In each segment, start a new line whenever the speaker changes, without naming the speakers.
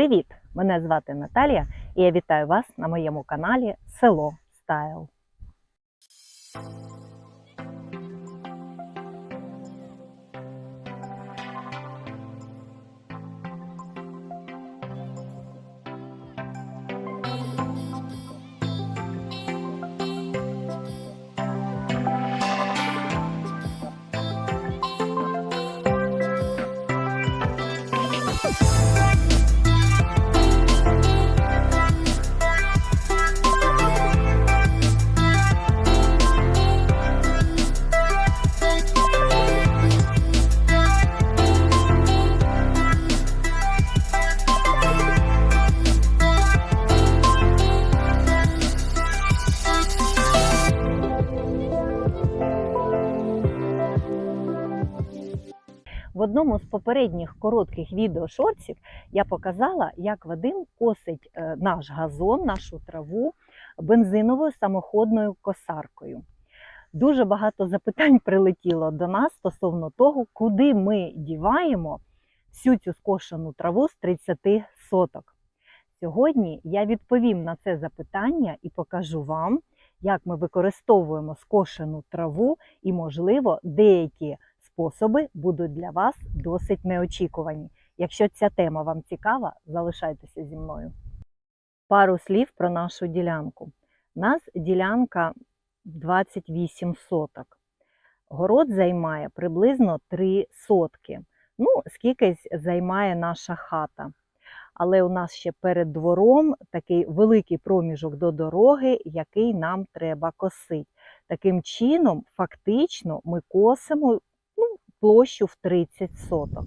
Привіт! Мене звати Наталія і я вітаю вас на моєму каналі Село Стайл. Одному з попередніх коротких відеошортсів я показала, як Вадим косить е, наш газон, нашу траву бензиновою самоходною косаркою. Дуже багато запитань прилетіло до нас стосовно того, куди ми діваємо всю цю скошену траву з 30 соток. Сьогодні я відповім на це запитання і покажу вам, як ми використовуємо скошену траву і, можливо, деякі способи будуть для вас досить неочікувані. Якщо ця тема вам цікава, залишайтеся зі мною. Пару слів про нашу ділянку. У нас ділянка 28 соток. Город займає приблизно 3 сотки. Ну, скільки займає наша хата. Але у нас ще перед двором такий великий проміжок до дороги, який нам треба косити. Таким чином, фактично, ми косимо площу в 30 соток.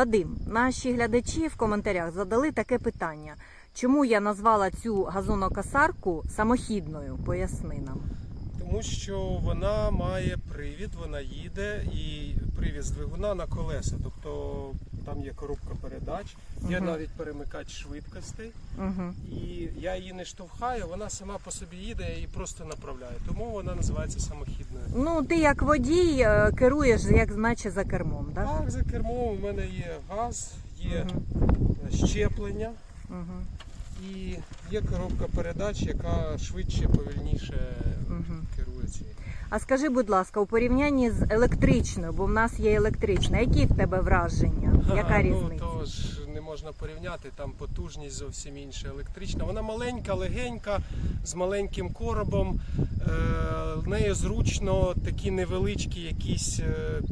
Вадим, наші глядачі в коментарях задали таке питання. Чому я назвала цю газонокосарку самохідною? Поясни нам.
Тому що вона має привід, вона їде і привід з двигуна на колеса. Тобто там є коробка передач, є
Мгм.
навіть перемикач швидкостей.
Угу.
І я її не штовхаю, вона сама по собі їде, її просто направляю. Тому вона називається самохідною.
Ну, ти як водій е, керуєш, як наче за кермом, так?
Так, за кермом у мене є газ, є
Угу.
щеплення
Угу.
і є коробка передач, яка швидше, повільніше
Угу.
керує цією.
А скажи, будь ласка, у порівнянні з електричною, бо в нас є електрична, які в тебе враження? Яка
ну,
різниця?
то ж не можна порівняти, там потужність зовсім інша електрична. Вона маленька, легенька, з маленьким коробом. Е, в неї зручно такі невеличкі якісь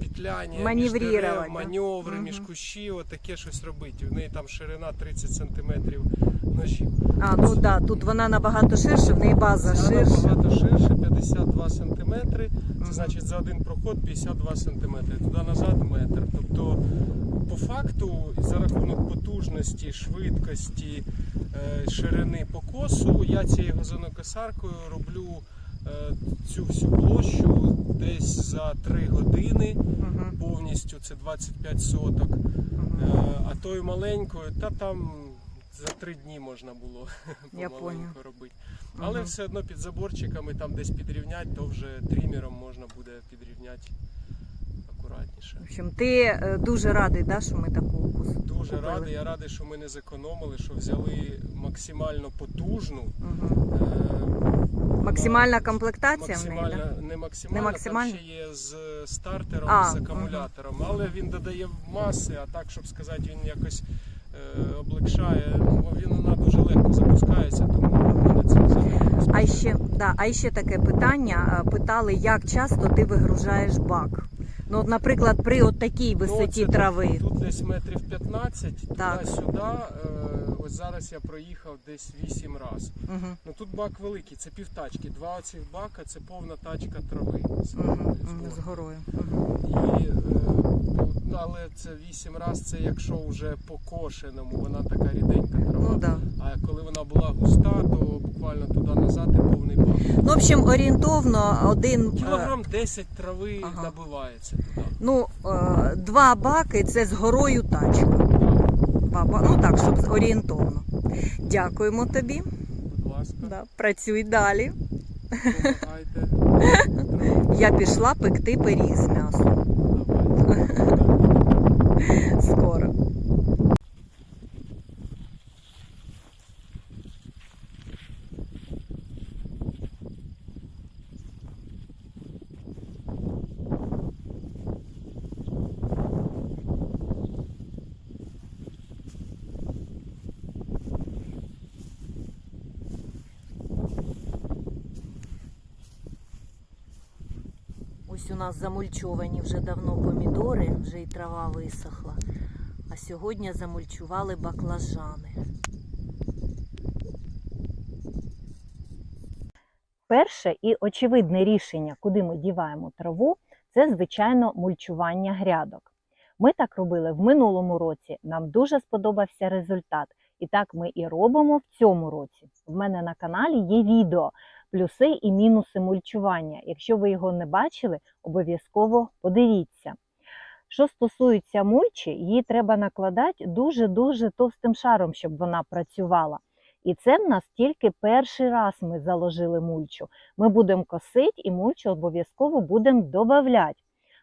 пітляні, петляння, між дерев, маневри,
Мгм.
між кущі, отаке щось робити. В неї там ширина 30 см ножів.
А, ну так, да, тут вона набагато ширша, в неї база
Ця
ширша.
набагато ширше, 52 см. Це значить за один проход 52 см. Туди назад метр. Тобто, по факту, за рахунок потужності, швидкості, е, ширини покосу, я цією газонокосаркою роблю е, цю всю площу десь за 3 години. Повністю це 25 соток. Е, А тою маленькою, та там за 3 дні можна було помаленьку робити. Але все одно під заборчиками там десь підрівняти, то вже трімером можна буде підрівняти акуратніше.
В общем, ти е, дуже радий, да, що ми таку кус-
Дуже
купили?
радий, я радий, що ми не зекономили, що взяли максимально потужну. Е,
Максимальна комплектація в неї, да?
не максимальна,
Не максимальна?
там ще є з стартером,
А,
з акумулятором, але він додає маси, а так, щоб сказати, він якось облегшає. Ну, він вона дуже легко запускається, тому мене це взагалі
А ще, да, а ще таке питання. Е, Питали, як часто ти вигружаєш бак? Ну, от, наприклад, при от такій висоті
Ну,
трави.
Тут, тут десь метрів 15,
Так.
туди-сюди. Е, ось зараз я проїхав десь 8 разів.
Угу.
Ну тут бак великий, це півтачки. Два оцих бака це повна тачка трави. з
Угу.
з горою.
Угу.
І, е, ну, але це 8 разів, це якщо вже по кошеному, вона така ріденька трава.
Ну да.
А коли вона була густа, то буквально туди назад і повний бак.
Ну, в общем, орієнтовно один. е,
Кілограм 10 трави
Ага.
набивається туди.
Ну, е, два баки це з горою тачка. Два ба- Ну так, щоб орієнтовно. Дякуємо тобі.
Будь ласка,
Да, працюй далі.
допомагайте.
Я пішла пекти пиріг з м'ясом.
Давайте.
Скоро. Ось у нас замульчовані вже давно помідори, вже і трава висохла. А сьогодні замульчували баклажани. Перше і очевидне рішення, куди ми діваємо траву, це звичайно мульчування грядок. Ми так робили в минулому році. Нам дуже сподобався результат. І так ми і робимо в цьому році. В мене на каналі є відео плюси і мінуси мульчування. Якщо ви його не бачили, обов'язково подивіться. Що стосується мульчі, її треба накладати дуже-дуже товстим шаром, щоб вона працювала. І це в нас тільки перший раз ми заложили мульчу. Ми будемо косити і мульчу обов'язково будемо додавати.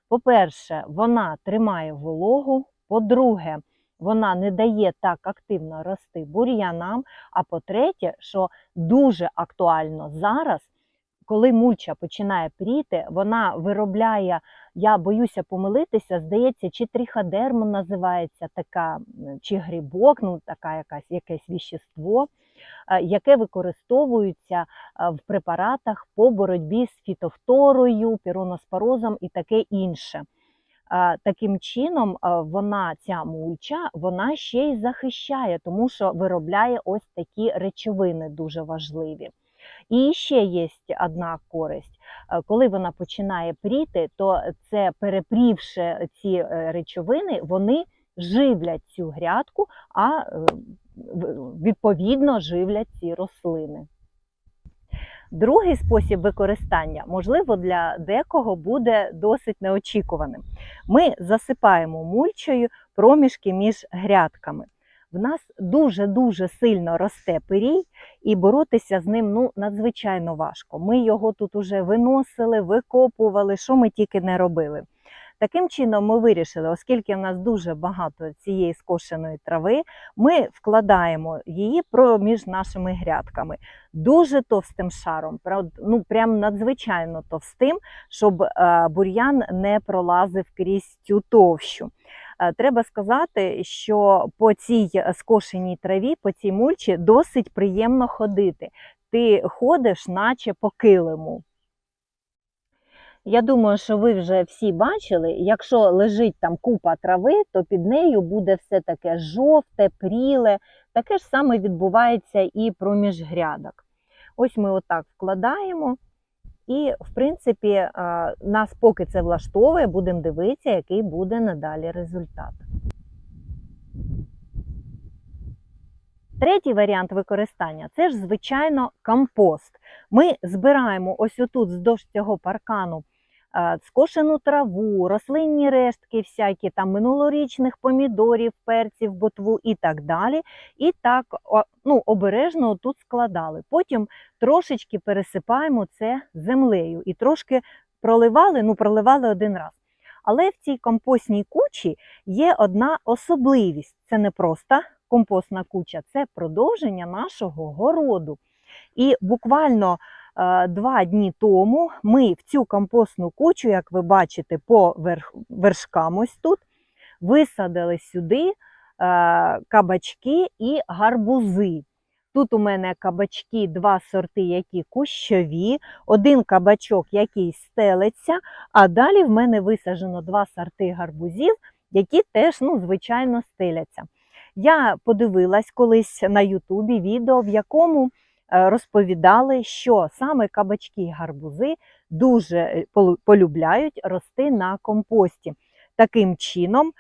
По-перше, вона тримає вологу. По-друге, вона не дає так активно рости бур'янам. А по-третє, що дуже актуально зараз, коли мульча починає пріти, вона виробляє, я боюся помилитися, здається, чи тріходерма називається така, чи грибок, ну така якась якесь віщество, е, яке використовується е, в препаратах по боротьбі з фітофторою, піроноспорозом і таке інше. Таким чином, вона, ця мульча, вона ще й захищає, тому що виробляє ось такі речовини дуже важливі. І ще є одна користь. Коли вона починає пріти, то це перепрівши ці е, речовини, вони живлять цю грядку, а е, відповідно живлять ці рослини. Другий спосіб використання, можливо, для декого буде досить неочікуваним. Ми засипаємо мульчою проміжки між грядками. В нас дуже-дуже сильно росте пирій, і боротися з ним ну, надзвичайно важко. Ми його тут уже виносили, викопували, що ми тільки не робили. Таким чином, ми вирішили, оскільки в нас дуже багато цієї скошеної трави, ми вкладаємо її проміж нашими грядками дуже товстим шаром, ну прям надзвичайно товстим, щоб е, бур'ян не пролазив крізь цю товщу. Е, Треба сказати, що по цій скошеній траві, по цій мульчі досить приємно ходити. Ти ходиш, наче по килиму. Я думаю, що ви вже всі бачили, якщо лежить там купа трави, то під нею буде все таке жовте, пріле. Таке ж саме відбувається і проміж грядок. Ось ми отак вкладаємо, і, в принципі, е, нас поки це влаштовує, будемо дивитися, який буде надалі результат. Третій варіант використання це ж, звичайно, компост. Ми збираємо ось отут вздовж цього паркану скошену траву, рослинні рештки, всякі там минулорічних помідорів, перців, ботву і так далі. І так ну, обережно тут складали. Потім трошечки пересипаємо це землею і трошки проливали, ну проливали один раз. Але в цій компостній кучі є одна особливість: це не просто компостна куча, це продовження нашого городу. І буквально два дні тому ми в цю компостну кучу, як ви бачите, по вершкам ось тут, висадили сюди е, кабачки і гарбузи. Тут у мене кабачки, два сорти, які кущові, один кабачок, який стелиться, а далі в мене висаджено два сорти гарбузів, які теж, ну, звичайно, стеляться. Я подивилась колись на Ютубі відео, в якому е, розповідали, що саме кабачки і гарбузи дуже е, полюбляють рости на компості. Таким чином, е,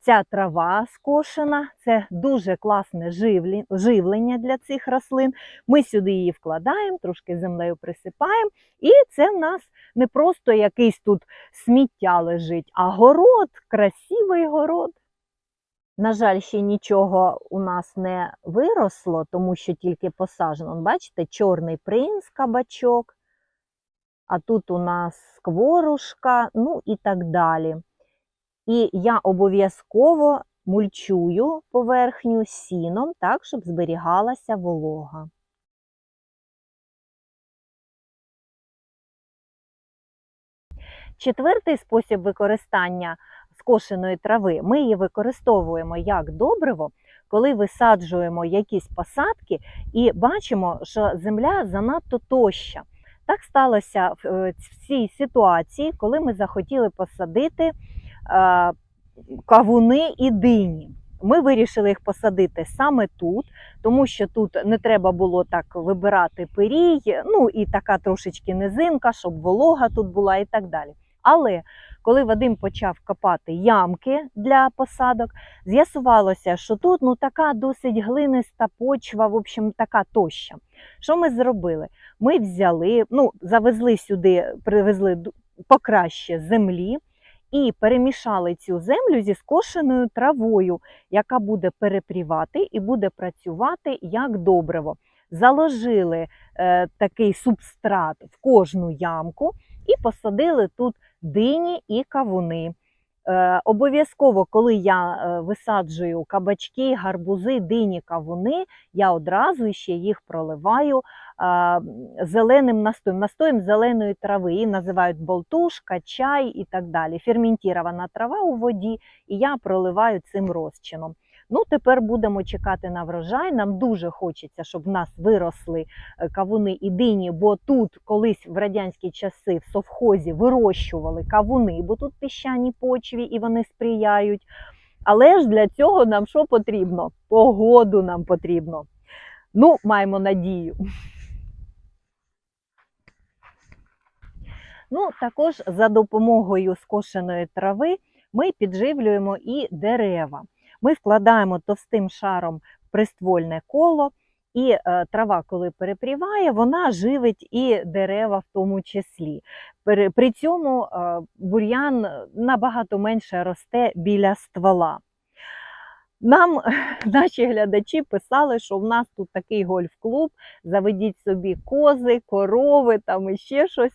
ця трава скошена це дуже класне живлення для цих рослин. Ми сюди її вкладаємо, трошки землею присипаємо, і це в нас не просто якийсь тут сміття лежить, а город, красивий город. На жаль, ще нічого у нас не виросло, тому що тільки посаджено. Бачите, чорний принц кабачок, а тут у нас скворушка, ну і так далі. І я обов'язково мульчую поверхню сіном, так, щоб зберігалася волога. Четвертий спосіб використання скошеної трави ми її використовуємо як добриво, коли висаджуємо якісь посадки і бачимо, що земля занадто тоща. Так сталося в е, цій ситуації, коли ми захотіли посадити е, кавуни і дині. Ми вирішили їх посадити саме тут, тому що тут не треба було так вибирати пирій, ну і така трошечки низинка, щоб волога тут була і так далі. Але коли Вадим почав копати ямки для посадок, з'ясувалося, що тут ну така досить глиниста почва, в общем, така тоща. Що ми зробили? Ми взяли, ну, завезли сюди, привезли покраще землі і перемішали цю землю зі скошеною травою, яка буде перепрівати і буде працювати як добриво. Заложили е, такий субстрат в кожну ямку і посадили тут дині і кавуни. Е, обов'язково, коли я е, висаджую кабачки, гарбузи, дині, кавуни, я одразу ще їх проливаю зеленим настоєм, настоєм зеленої трави. Її називають болтушка, чай і так далі. Ферментірована трава у воді, і я проливаю цим розчином. Ну, тепер будемо чекати на врожай. Нам дуже хочеться, щоб в нас виросли е, кавуни і дині, бо тут колись в радянські часи в совхозі вирощували кавуни, бо тут піщані почві і вони сприяють. Але ж для цього нам що потрібно? Погоду нам потрібно. Ну, маємо надію. Ну, також за допомогою скошеної трави ми підживлюємо і дерева. Ми вкладаємо товстим шаром приствольне коло, і е, трава, коли перепріває, вона живить і дерева в тому числі. При, цьому е, бур'ян набагато менше росте біля ствола. Нам наші глядачі писали, що в нас тут такий гольф-клуб, заведіть собі кози, корови там і ще щось.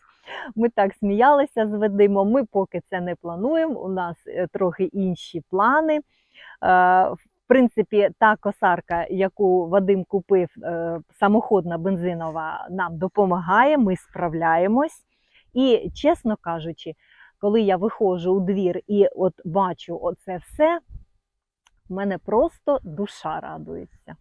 Ми так сміялися з Вадимом. Ми поки це не плануємо. У нас е, трохи інші плани. Е, В принципі, та косарка, яку Вадим купив, е, самоходна бензинова, нам допомагає, ми справляємось. І, чесно кажучи, коли я виходжу у двір і от бачу оце все, в мене просто душа радується.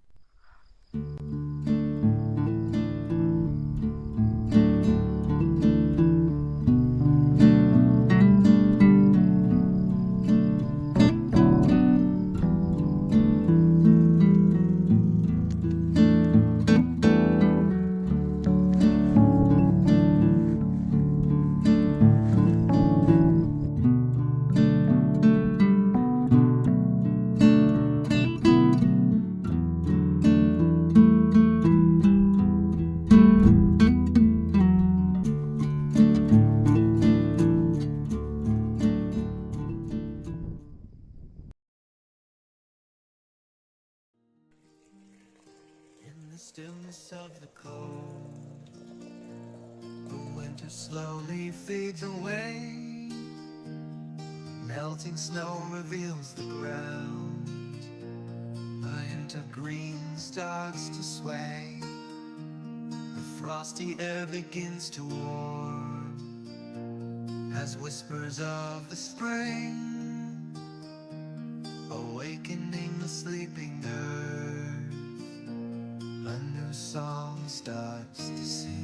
Slowly fades away. Melting snow reveals the ground. A hint of green starts to sway. The frosty air begins to warm as whispers of the spring awakening the sleeping earth. A new song starts to sing.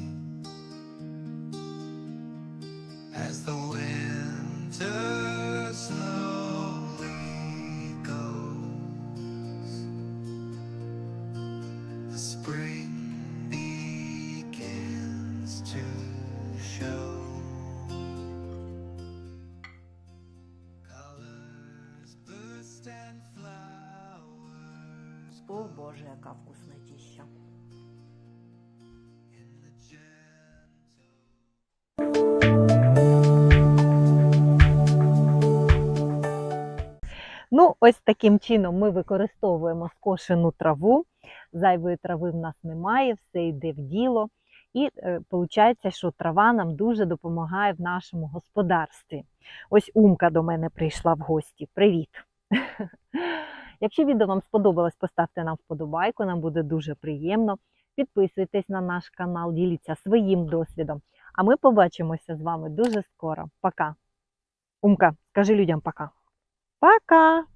As the winter slowly
ось таким чином ми використовуємо скошену траву. Зайвої трави в нас немає, все йде в діло. І виходить, що трава нам дуже допомагає в нашому господарстві. Ось Умка до мене прийшла в гості. Привіт! Якщо відео вам сподобалось, поставте нам вподобайку, нам буде дуже приємно. Підписуйтесь на наш канал, діліться своїм досвідом. А ми побачимося з вами дуже скоро. Пока. Умка, скажи людям пока. Пока!